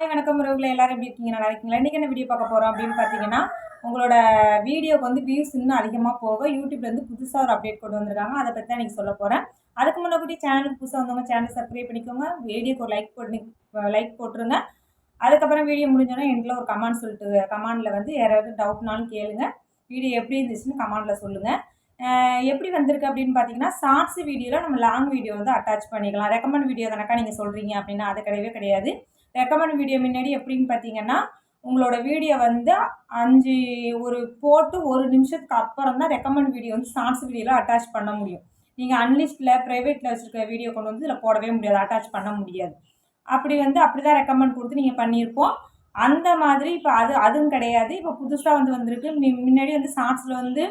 வணக்கம் உறவுகளை. எல்லாரும் எப்படி இருக்கீங்க? நல்லா இருக்கீங்களா? இன்றைக்கி என்ன வீடியோ பார்க்க போகிறோம் அப்படின்னு பார்த்தீங்கன்னா உங்களோட வீடியோக்கு வந்து வியூஸ் இன்னும் அதிகமாக போக யூடியூப்லேருந்து புதுசாக ஒரு அப்டேட் கொண்டு வந்திருக்காங்க. அதை பற்றி தான் நீங்கள் சொல்ல போகிறேன் அதுக்கு முன்னாடி சேனலுக்கு புதுசாக வந்தவங்க சேனல் சப்ஸ்கிரைப் பண்ணிக்கோங்க. வீடியோக்கு ஒரு லைக் போட்டு லைக் போட்டுருங்க. அதுக்கப்புறம் வீடியோ முடிஞ்சோன்னா எண்டில் ஒரு கமெண்ட் சொல்லிட்டு கமெண்டில் வந்து யாராவது டவுட்னாலும் கேளுங்க. வீடியோ எப்படி இருந்துச்சுன்னு கமெண்டில் சொல்லுங்கள் எப்படி வந்திருக்கு அப்படின்னு பார்த்தீங்கன்னா ஷார்ட்ஸ் வீடியோவில் நம்ம லாங் வீடியோ வந்து அட்டாச் பண்ணிக்கலாம். ரெக்கமெண்ட் வீடியோ தானக்கா நீங்கள் சொல்கிறீங்க அப்படின்னா அது கிடையவே கிடையாது. ரெக்கமெண்ட் வீடியோ முன்னாடி எப்படின்னு பார்த்தீங்கன்னா உங்களோட வீடியோ வந்து அஞ்சு ஒரு போட்டு ஒரு நிமிஷத்துக்கு அப்புறம் தான் ரெக்கமெண்ட் வீடியோ வந்து ஷார்ட்ஸ் வீடியோவில் அட்டாச் பண்ண முடியும். நீங்கள் அன்லிஸ்ட்டில் ப்ரைவேட்டில் வச்சுருக்க வீடியோ கொண்டு வந்து இதில் போடவே முடியாது அட்டாச் பண்ண முடியாது. அப்படி வந்து அப்படி தான் ரெக்கமெண்ட் கொடுத்து நீங்கள் பண்ணியிருப்போம். அந்த மாதிரி இப்போ அது அதுவும் கிடையாது. இப்போ புதுசாக வந்து வந்திருக்கு. முன்னாடி வந்து ஷார்ட்ஸில் வந்து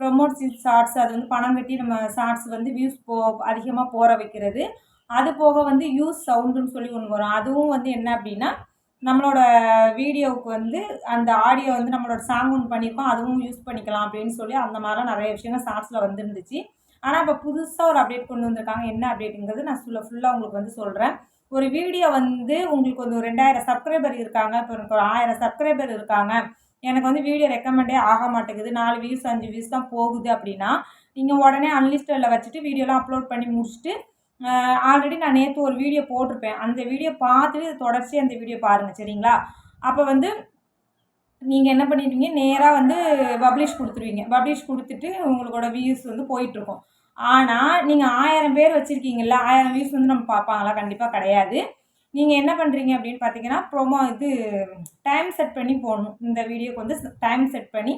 ப்ரொமோட் ஷார்ட்ஸ் அது வந்து பணம் கட்டி நம்ம ஷார்ட்ஸ் வந்து வியூஸ் போ அதிகமாக போற வைக்கிறது. அது போக வந்து யூஸ் சவுண்டுன்னு சொல்லி ஒன்று வரும். அதுவும் வந்து என்ன அப்படின்னா நம்மளோட வீடியோவுக்கு வந்து அந்த ஆடியோ வந்து நம்மளோட சாங் ஒன்று பண்ணியிருக்கோம் அதுவும் யூஸ் பண்ணிக்கலாம் அப்படின்னு சொல்லி அந்த மாதிரிலாம் நிறைய விஷயங்கள் ஷார்ட்ஸில் வந்துருந்துச்சு. ஆனால் இப்போ புதுசாக ஒரு அப்டேட் கொண்டு வந்திருக்காங்க. என்ன அப்டேட்டுங்கிறது நான் சொல்ல ஃபுல்லாக உங்களுக்கு வந்து சொல்கிறேன் ஒரு வீடியோ வந்து உங்களுக்கு வந்து ஒரு ரெண்டாயிரம் சப்ஸ்கிரைபர் இருக்காங்க. இப்போ எனக்கு ஒரு ஆயிரம் சப்ஸ்கிரைபர் இருக்காங்க. எனக்கு வந்து வீடியோ ரெக்கமெண்டே ஆக மாட்டேங்குது. நாலு வியூஸ் அஞ்சு வியூஸ் தான் போகுது அப்படின்னா நீங்கள் உடனே அன்லிஸ்டடில் வச்சுட்டு வீடியோலாம் அப்லோட் பண்ணி முடிச்சுட்டு ஆல்ரெடி நான் நேற்று ஒரு வீடியோ போட்டிருப்பேன். அந்த வீடியோ பார்த்துட்டு தொடர்ச்சி அந்த வீடியோ பாருங்கள் சரிங்களா? அப்போ வந்து நீங்கள் என்ன பண்ணிடுவீங்க? நேராக வந்து பப்ளிஷ் கொடுத்துருவீங்க. பப்ளிஷ் கொடுத்துட்டு உங்களோட வியூஸ் வந்து போயிட்டுருக்கும். ஆனால் நீங்கள் ஆயிரம் பேர் வச்சுருக்கீங்கள ஆயிரம் வியூஸ் வந்து நம்ம பார்ப்பாங்களா? கண்டிப்பாக கிடையாது. நீங்கள் என்ன பண்ணுறீங்க அப்படின்னு பார்த்தீங்கன்னா ப்ரோமோ இது டைம் செட் பண்ணி போடணும். இந்த வீடியோக்கு வந்து டைம் செட் பண்ணி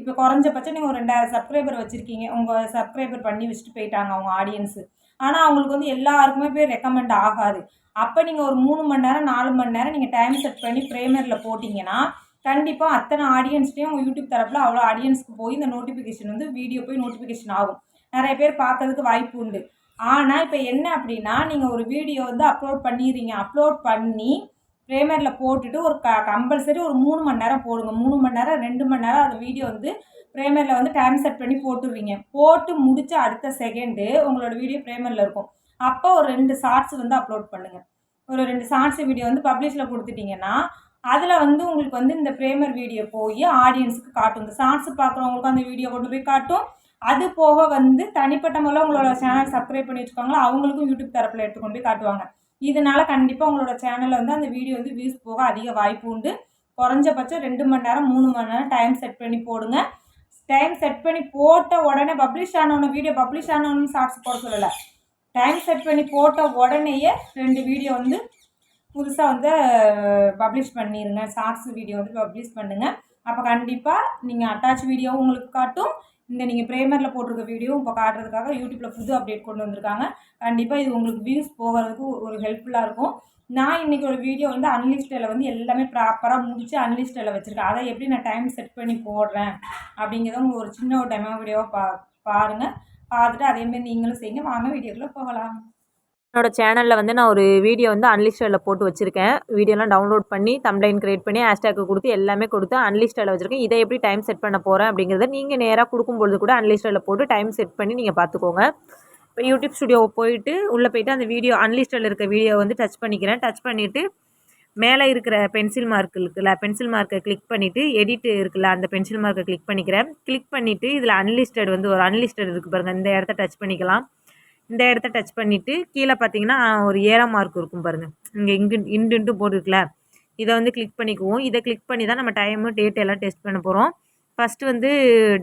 இப்போ குறைஞ்சபட்சம் நீங்கள் ஒரு ரெண்டாயிரம் சப்ஸ்கிரைபர் வச்சுருக்கீங்க. உங்கள் சப்ஸ்கிரைபர் பண்ணி வச்சுட்டு போயிட்டாங்க அவங்க ஆடியன்ஸு ஆனால் அவங்களுக்கு வந்து எல்லாருக்குமே போய் ரெக்கமெண்ட் ஆகாது. அப்போ நீங்கள் ஒரு மூணு மணி நேரம் நாலு மணி நேரம் நீங்கள் டைம் செட் பண்ணி ப்ரேமரில் போட்டிங்கன்னா கண்டிப்பாக அத்தனை ஆடியன்ஸ்லேயும் உங்கள் யூடியூப் தரப்பில் அவ்வளோ ஆடியன்ஸ்க்கு போய் இந்த நோட்டிஃபிகேஷன் வந்து வீடியோ போய் நோட்டிஃபிகேஷன் ஆகும். நிறைய பேர் பார்க்கறதுக்கு வாய்ப்பு உண்டு. ஆனால் இப்போ என்ன அப்படின்னா நீங்கள் ஒரு வீடியோ வந்து அப்லோட் பண்ணிடுறீங்க. அப்லோட் பண்ணி ப்ரேமரில் போட்டுட்டு ஒரு க கம்பல்சரி ஒரு மூணு மணி நேரம் போடுங்க. மூணு மணி நேரம் ரெண்டு மணி நேரம் அந்த வீடியோ வந்து ப்ரேமரில் வந்து டைம் செட் பண்ணி போட்டுடுவீங்க போட்டு முடித்த அடுத்த செகண்டு உங்களோட வீடியோ ப்ரேமரில் இருக்கும். அப்போ ஒரு ரெண்டு ஷார்ட்ஸ் வந்து அப்லோட் பண்ணுங்கள் ஒரு ரெண்டு ஷார்ட்ஸ் வீடியோ வந்து பப்ளிஷில் கொடுத்துட்டிங்கன்னா அதில் வந்து உங்களுக்கு வந்து இந்த ப்ரேமர் வீடியோ போய் ஆடியன்ஸுக்கு காட்டும். இந்த ஷார்ட்ஸ் பார்க்குறவங்களுக்கு அந்த வீடியோ கொண்டு போய் காட்டும். அது போக வந்து தனிப்பட்ட முறையில் உங்களோட சேனல் சப்ஸ்கிரைப் பண்ணி வச்சுக்கோங்களா அவங்களுக்கும் யூடியூப் தரப்பில் எடுத்துக்கொண்டு போய் காட்டுவாங்க. இதனால் கண்டிப்பாக உங்களோட சேனலில் வந்து அந்த வீடியோ வந்து வியூஸ் போக அதிக வாய்ப்பு உண்டு. குறைஞ்சபட்சம் ரெண்டு மணி நேரம் மூணு மணி நேரம் டைம் செட் பண்ணி போடுங்க. டைம் செட் பண்ணி போட்ட உடனே பப்ளிஷ் ஆனவன வீடியோ பப்ளிஷ் ஆனவனு ஷார்ட்ஸ் போட சொல்லலை. டைம் செட் பண்ணி போட்ட உடனேயே ரெண்டு வீடியோ வந்து புதுசாக வந்து பப்ளிஷ் பண்ணிடுங்க ஷார்ட்ஸ் வீடியோ வந்து பப்ளிஷ் பண்ணுங்கள் அப்போ கண்டிப்பாக நீங்கள் அட்டாச் வீடியோவும் உங்களுக்கு காட்டும். இந்த நீங்கள் ப்ரேமரில் போட்டிருக்க வீடியோ இப்போ காட்டுறதுக்காக யூடியூப்பில் புது அப்டேட் கொண்டு வந்திருக்காங்க. கண்டிப்பாக இது உங்களுக்கு வியூஸ் போகிறதுக்கு ஒரு ஹெல்ப்ஃபுல்லாக இருக்கும். நான் இன்றைக்கி ஒரு வீடியோ வந்து அன்லிஸ்டில் வந்து எல்லாமே ப்ராப்பராக முடித்து அன்லிஸ்டில் வச்சுருக்கேன். அதை எப்படி நான் டைம் செட் பண்ணி போடுறேன் அப்படிங்கிறத உங்களுக்கு ஒரு சின்ன ஒரு டெமோ வீடியோவாக பா பாருங்கள் பார்த்துட்டு அதேமாரி நீங்களும் செய்யுங்க. வாங்க வீடியோக்குள்ளே போகலாம். என்னோட சேனலில் வந்து நான் ஒரு வீடியோ வந்து அன்லிஸ்டில் போட்டு வச்சுருக்கேன். வீடியோலாம் டவுன்லோட் பண்ணி தம்ப்ளைன் க்ரியேட் பண்ணி ஹேஷ்டேக்கு கொடுத்து எல்லாமே கொடுத்து அன்லிஸ்டில் வச்சுருக்கேன். இதை எப்படி டைம் செட் பண்ண போகிறேன் அப்படிங்கிறத நீங்கள் நேராக கொடுக்கும்பொழுது கூட அன்லிஸ்டில் போட்டு டைம் செட் பண்ணி நீங்கள் பார்த்துக்கோங்க. இப்போ யூடியூப் ஸ்டுடியோ போயிட்டு உள்ளே போயிட்டு அந்த வீடியோ அன்லிஸ்டில் இருக்க வீடியோ வந்து டச் பண்ணிக்கிறேன். டச் பண்ணிவிட்டு மேலே இருக்கிற பென்சில் மார்க் இருக்குல்ல பென்சில் மார்க்கை கிளிக் பண்ணிவிட்டு எடிட் இருக்குல்ல அந்த பென்சில் மார்க்கை கிளிக் பண்ணிக்கிறேன். கிளிக் பண்ணிவிட்டு இதில் அன்லிஸ்டட் வந்து ஒரு அன்லிஸ்டட் இருக்குது பாருங்கள் இந்த இடத்த டச் பண்ணிக்கலாம். இந்த இடத்த டச் பண்ணிவிட்டு கீழே பார்த்தீங்கன்னா ஒரு ஏரோ மார்க் இருக்கும் பாருங்கள் இங்கே இங்கு இண்டுன்ட்டு போட்டுருக்குல. இதை வந்து கிளிக் பண்ணிக்குவோம். இதை கிளிக் பண்ணி தான் நம்ம டைமு டேட் எல்லாம் டெஸ்ட் பண்ண போகிறோம் ஃபஸ்ட்டு வந்து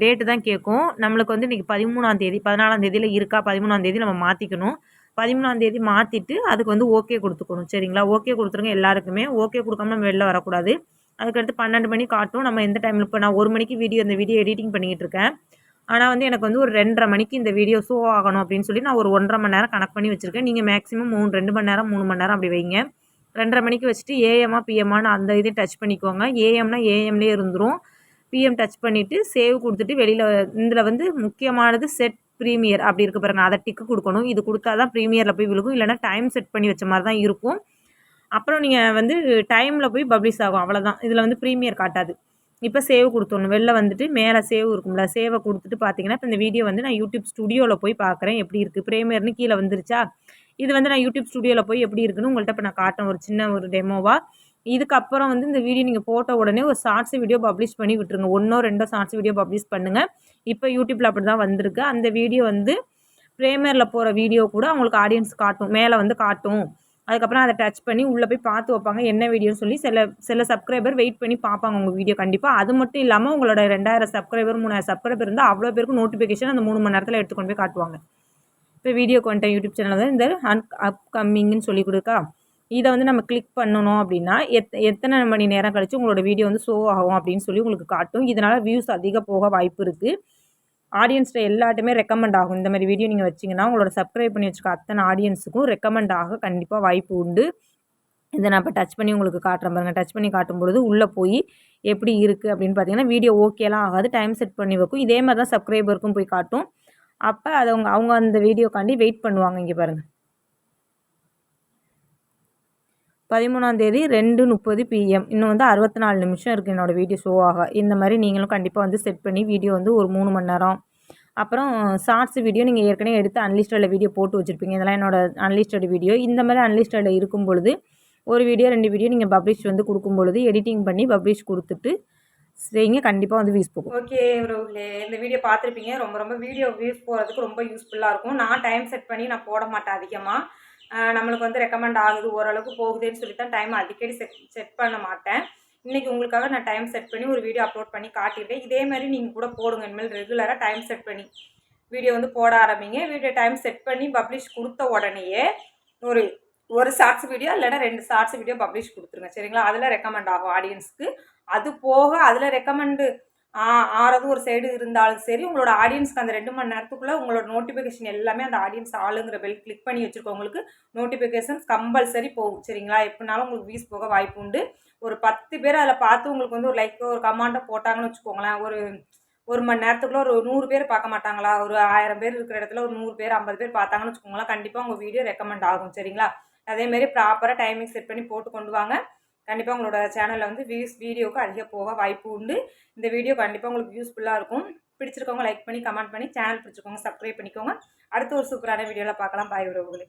டேட்டு தான் கேட்கும். நம்மளுக்கு வந்து இன்றைக்கி பதிமூணாந்தேதி பதினாலாந்தேதியில் இருக்கா? பதிமூணாந்தேதி நம்ம மாற்றிக்கணும் பதிமூணாந்தேதி மாற்றிட்டு அதுக்கு வந்து ஓகே கொடுத்துக்கணும். சரிங்களா? ஓகே கொடுத்துருங்க எல்லாருக்குமே. ஓகே கொடுக்காம நம்ம வெளில வரக்கூடாது. அதுக்கடுத்து பன்னெண்டு மணி காட்டும். நம்ம எந்த டைமில் இப்போ நான் ஒரு மணிக்கு வீடியோ இந்த வீடியோ எடிட்டிங் பண்ணிக்கிட்டு இருக்கேன். ஆனால் வந்து எனக்கு வந்து ஒரு ரெண்டரை மணிக்கு இந்த வீடியோ ஷோ ஆகணும் அப்படின்னு சொல்லி நான் ஒரு ஒன்றரை மணி நேரம் கனெக்ட் பண்ணி வச்சுருக்கேன். நீங்கள் மேக்ஸிமம் மூணு ரெண்டு மணி நேரம் மூணு மணி நேரம் அப்படி வைங்க. ரெண்டரை மணிக்கு வச்சுட்டு ஏஎம்மா பிஎம்மான்னு அந்த இதை டச் பண்ணிக்கோங்க. ஏஎம்னா ஏஎம்லேயே இருந்துடும் பிஎம் டச் பண்ணிவிட்டு சேவ் கொடுத்துட்டு வெளியில் இதில் வந்து முக்கியமானது செட் ப்ரீமியர் அப்படி இருக்க பாருங்கள் அதை டிக்கு கொடுக்கணும். இது கொடுத்தா தான் ப்ரீமியரில் போய் விழுகும். இல்லைனா டைம் செட் பண்ணி வச்ச மாதிரி தான் இருக்கும். அப்புறம் நீங்கள் வந்து டைமில் போய் பப்ளிஷ் ஆகும். அவ்வளோதான் இதில் வந்து ப்ரீமியர் காட்டாது. இப்போ சேவ் கொடுத்துடணும். வெளில வந்துட்டு மேலே சேவ் இருக்கும்ல சேவை கொடுத்துட்டு பார்த்தீங்கன்னா இப்போ இந்த வீடியோ வந்து நான் யூடியூப் ஸ்டுடியோவில் போய் பார்க்குறேன் எப்படி இருக்குது ப்ரேமியர்னு கீழே வந்துருச்சா? இது வந்து நான் யூடியூப் ஸ்டுடியோவில் போய் எப்படி இருக்குன்னு உங்கள்கிட்ட இப்போ நான் காட்டேன் ஒரு சின்ன ஒரு டெமோவாக இதுக்கப்புறம் வந்து இந்த வீடியோ நீங்கள் போட்ட உடனே ஒரு ஷார்ட்ஸ் வீடியோ பப்ளிஷ் பண்ணி விட்டுருங்க. ஒன்றோ ரெண்டோ ஷார்ட்ஸ் வீடியோ பப்ளிஷ் பண்ணுங்கள் இப்போ யூடியூப்பில் அப்படி தான் வந்திருக்கு. அந்த வீடியோ வந்து ப்ரேமியரில் போகிற வீடியோ கூட அவங்களுக்கு ஆடியன்ஸ் காட்டும். மேலே வந்து காட்டும். அதுக்கப்புறம் அதை டச் பண்ணி உள்ளே போய் பார்த்து வைப்பாங்க என்ன வீடியோன்னு சொல்லி. சில சில சப்ஸ்கிரைபர் வெயிட் பண்ணி பார்ப்பாங்க உங்கள் வீடியோ கண்டிப்பாக அது மட்டும் இல்லாமல் உங்களோட ரெண்டாயிரம் சப்ஸ்கிரைபர் மூணாயிரம் சப்ஸ்கிரைபர் இருந்தால் அவ்வளோ பேருக்கு நோட்டிஃபிகேஷன் அந்த மூணு மணி நேரத்தில் எடுத்துக்கொண்டு போய் காட்டுவாங்க. இப்போ வீடியோ கொண்டேன் யூடியூப் சேனல் தான் இந்த அன் அப்கமிங்னு சொல்லி கொடுக்கா. இதை வந்து நம்ம கிளிக் பண்ணணும் அப்படின்னா எத் எத்தனை மணி நேரம் கழித்து உங்களோட வீடியோ வந்து ஷோ ஆகும் அப்படின்னு சொல்லி உங்களுக்கு காட்டும். இதனால் வியூஸ் அதிக போக வாய்ப்பு இருக்குது ஆடியன்ஸில் எல்லாட்டுமே ரெக்கமெண்ட் ஆகும். இந்த மாதிரி வீடியோ நீங்கள் வச்சிங்கன்னா உங்களோட சப்ஸ்கிரைப் பண்ணி வச்சுக்க அத்தனை ஆடியன்ஸுக்கும் ரெக்கமெண்ட் ஆக கண்டிப்பாக வாய்ப்பு உண்டு. இதை நான் இப்போ டச் பண்ணி உங்களுக்கு காட்டுறேன் பாருங்கள் டச் பண்ணி காட்டும் பொழுது உள்ளே போய் எப்படி இருக்குது அப்படின்னு பார்த்தீங்கன்னா வீடியோ ஓகேலாம் ஆகாது. டைம் செட் பண்ணி வைக்கும். இதே மாதிரி தான் சப்ஸ்கிரைபருக்கும் போய் காட்டும். அப்போ அதை அவங்க அவங்க அந்த வீடியோக்காண்டி வெயிட் பண்ணுவாங்க இங்கே பாருங்கள் பதிமூணாந்தேதி ரெண்டு முப்பது பிஎம் இன்னும் வந்து அறுபத்தி நாலு நிமிஷம் இருக்குது என்னோடய வீடியோ ஷோ ஆக. இந்த மாதிரி நீங்களும் கண்டிப்பாக வந்து செட் பண்ணி வீடியோ வந்து ஒரு மூணு மணி நேரம். அப்புறம் ஷார்ட்ஸ் வீடியோ நீங்கள் ஏற்கனவே எடுத்து அன்லிஸ்டடில் வீடியோ போட்டு வச்சுருப்பீங்க. இதெல்லாம் என்னோடய அன்லிஸ்டட் வீடியோ இந்த மாதிரி அன்லிஸ்டடில் இருக்கும் பொழுது ஒரு வீடியோ ரெண்டு வீடியோ நீங்கள் பப்ளிஷ் வந்து கொடுக்கும் பொழுது எடிட்டிங் பண்ணி பப்ளிஷ் கொடுத்துட்டு செய்யுங்க. கண்டிப்பாக வந்து வியூஸ் போகும். ஓகே ப்ரோக்களே இந்த வீடியோ பார்த்துருப்பீங்க. ரொம்ப ரொம்ப வீடியோ வியூஸ் போகிறதுக்கு ரொம்ப யூஸ்ஃபுல்லாக இருக்கும். நான் டைம் செட் பண்ணி நான் போட மாட்டேன் அதிகமாக நம்மளுக்கு வந்து ரெக்கமெண்ட் ஆகுது ஓரளவுக்கு போகுதுன்னு சொல்லி தான் டைம் அடிக்கடி செட் செட் பண்ண மாட்டேன். இன்றைக்கி உங்களுக்காக நான் டைம் செட் பண்ணி ஒரு வீடியோ அப்லோட் பண்ணி காட்டியிருக்கேன் இதே மாதிரி நீங்கள் கூட போடுங்க. இனிமேல் ரெகுலராக டைம் செட் பண்ணி வீடியோ வந்து போட ஆரம்பிங்க. வீடியோ டைம் செட் பண்ணி பப்ளிஷ் கொடுத்த உடனேயே ஒரு ஒரு ஷார்ட்ஸ் வீடியோ இல்லைனா ரெண்டு ஷார்ட்ஸ் வீடியோ பப்ளிஷ் கொடுத்துருங்க. சரிங்களா? அதில் ரெக்கமெண்ட் ஆகும் ஆடியன்ஸ்க்கு அது போக அதில் ரெக்கமெண்டு ஆறது ஒரு சைடு இருந்தாலும் சரி உங்களோட ஆடியன்ஸ்க்கு அந்த ரெண்டு மணி நேரத்துக்குள்ளே உங்களோட நோட்டிஃபிகேஷன் எல்லாமே அந்த ஆடியன்ஸ் ஆளுங்கிற பெல் கிளிக் பண்ணி வச்சுருக்கவங்களுக்கு நோட்டிஃபிகேஷன்ஸ் கம்பல்சரி போகும் சரிங்களா? எப்படினாலும் உங்களுக்கு வீஸ் போக வாய்ப்பு உண்டு. ஒரு பத்து பேர் அதில் பார்த்து உங்களுக்கு வந்து ஒரு லைக்கோ ஒரு கமெண்ட்டை போட்டாங்கன்னு வச்சுக்கோங்களேன். ஒரு ஒரு மணி நேரத்துக்குள்ள ஒரு நூறு பேர் பார்க்க மாட்டாங்களா? ஒரு ஆயிரம் பேர் இருக்கிற இடத்துல ஒரு நூறு பேர் ஐம்பது பேர் பார்த்தாங்கன்னு வச்சுக்கோங்களேன். கண்டிப்பாக உங்கள் வீடியோ ரெக்கமெண்ட் ஆகும் சரிங்களா? அதேமாரி ப்ராப்பராக டைமிங் செட் பண்ணி போட்டு கொண்டு வாங்க. கண்டிப்பாக உங்களோட சேனலில் வந்து வியூஸ் வீடியோவுக்கு அதிக போக வாய்ப்பு உண்டு. இந்த வீடியோ கண்டிப்பாக உங்களுக்கு யூஸ்ஃபுல்லாக இருக்கும். பிடிச்சிருக்கவங்க லைக் பண்ணி கமெண்ட் பண்ணி சேனல் பிடிச்சிக்கோங்க சப்ஸ்கிரைப் பண்ணிக்கோங்க. அடுத்த ஒரு சூப்பரான வீடியோவில் பார்க்கலாம். பாய் உறவுகளை.